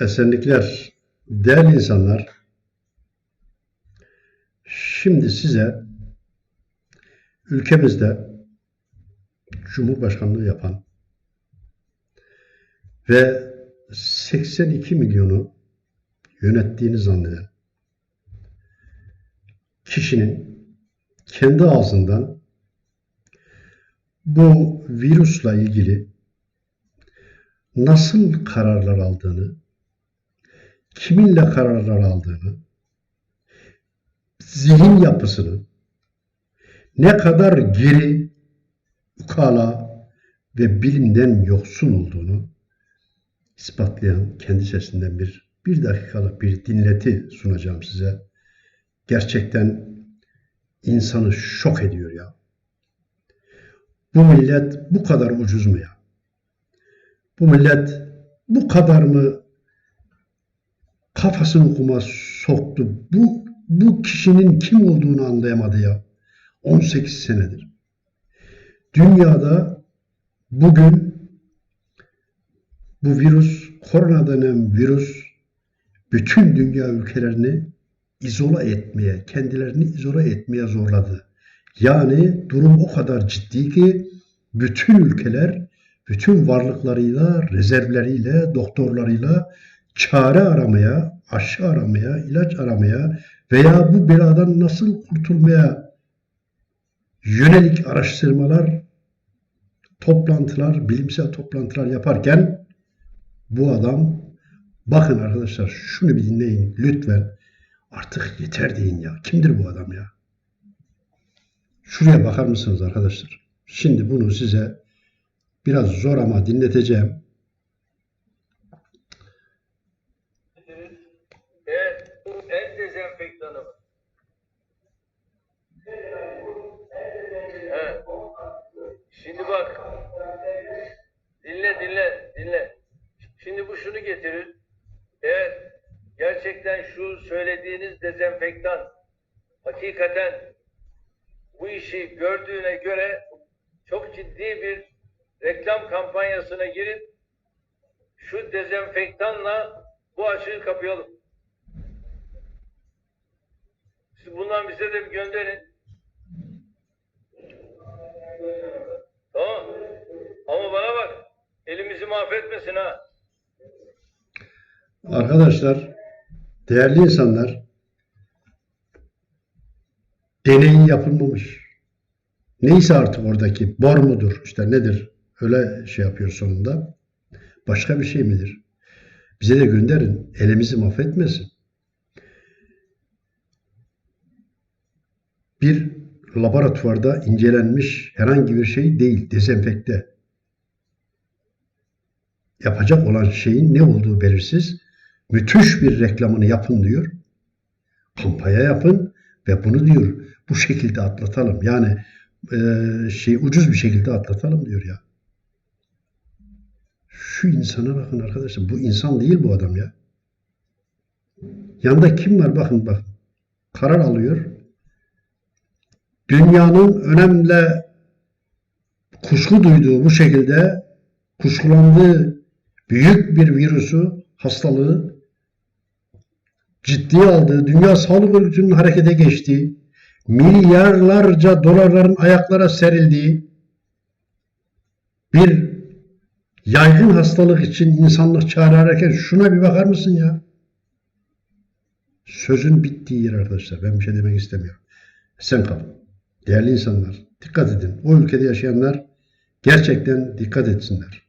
Esenlikler, değerli insanlar, şimdi size ülkemizde Cumhurbaşkanlığı yapan ve 82 milyonu yönettiğini zanneden kişinin kendi ağzından bu virüsla ilgili nasıl kararlar aldığını, kiminle kararlar aldığını, zihin yapısını, ne kadar geri, ukala ve bilimden yoksun olduğunu ispatlayan kendi sesinden bir bir dakikalık bir dinleti sunacağım size. Gerçekten insanı şok ediyor ya. Bu millet bu kadar ucuz mu ya? Bu millet bu kadar mı kafasını kuma soktu? Bu, bu kişinin kim olduğunu anlayamadı ya. 18 senedir. Dünyada bugün bu virüs, korona denen virüs bütün dünya ülkelerini izole etmeye, kendilerini izole etmeye zorladı. Yani durum o kadar ciddi ki bütün ülkeler bütün varlıklarıyla, rezervleriyle, doktorlarıyla çare aramaya, aşı aramaya, ilaç aramaya veya bu beladan nasıl kurtulmaya yönelik araştırmalar, toplantılar, bilimsel toplantılar yaparken bu adam bakın arkadaşlar şunu bir dinleyin lütfen. Artık yeter deyin ya. Kimdir bu adam ya? Şuraya bakar mısınız arkadaşlar? Şimdi bunu size biraz zor ama dinleteceğim. Şimdi bu şunu getirir. Evet, gerçekten şu söylediğiniz dezenfektan hakikaten bu işi gördüğüne göre çok ciddi bir reklam kampanyasına girip şu dezenfektanla bu açığı kapayalım. Siz bundan bize de bir gönderin. Tamam. Ama bana bak. Elimizi mahvetmesin ha. Arkadaşlar, değerli insanlar, deneyin yapılmamış. Neyse artık oradaki bor mudur, işte nedir, öyle şey yapıyor sonunda. Başka bir şey midir? Bize de gönderin, elimizi mahvetmesin. Bir laboratuvarda incelenmiş herhangi bir şey değil, dezenfekte. Yapacak olan şeyin ne olduğu belirsiz. Müthiş bir reklamını yapın diyor. Kampanya yapın ve bunu diyor bu şekilde atlatalım. Yani e, şey ucuz bir şekilde atlatalım diyor ya. Şu insana bakın arkadaşlar. Bu insan değil bu adam ya. Yanında kim var? Bakın bakın. Karar alıyor. Dünyanın önemli kuşku duyduğu bu şekilde kuşkulandığı büyük bir virüsü, hastalığı ciddiye aldığı, Dünya Sağlık Örgütü'nün harekete geçtiği, milyarlarca dolarların ayaklara serildiği bir yaygın hastalık için insanlık çare şuna bir bakar mısın ya? Sözün bittiği yer arkadaşlar. Ben bir şey demek istemiyorum. Sen kalın. Değerli insanlar, dikkat edin. O ülkede yaşayanlar gerçekten dikkat etsinler.